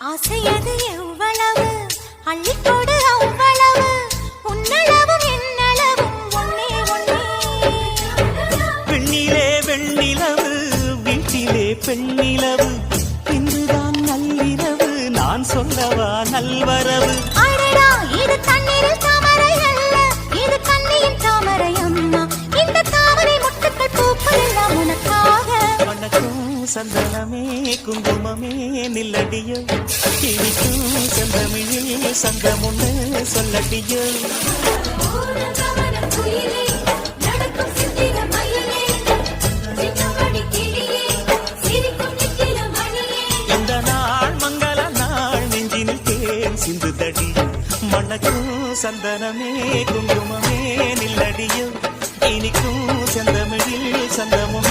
ஆசையது எவ்வளவு? அள்ளிக்கொடு அவ்வளவு? உன்னளவும் என்னளவும் ஒன்னே ஒன்னே. பெண்ணிலே வெண்ணிலவு வீட்டிலே பெண்ணிலவு. இன்றுதான் நள்ளிரவு நான் சொல்லவா நல்வரவு? சந்தனமே குங்குமமே நில்லடியோ. இனிக்கும் செந்தமிழில் சங்கமுன்னு சொல்லடியோ. இந்த நாள் மங்கள நாள் நெஞ்சினில் தேன் சிந்துதடி மணக்கும் சந்தனமே குங்குமமே நில்லடியோ. இனிக்கும் செந்தமிழில் சந்தமும்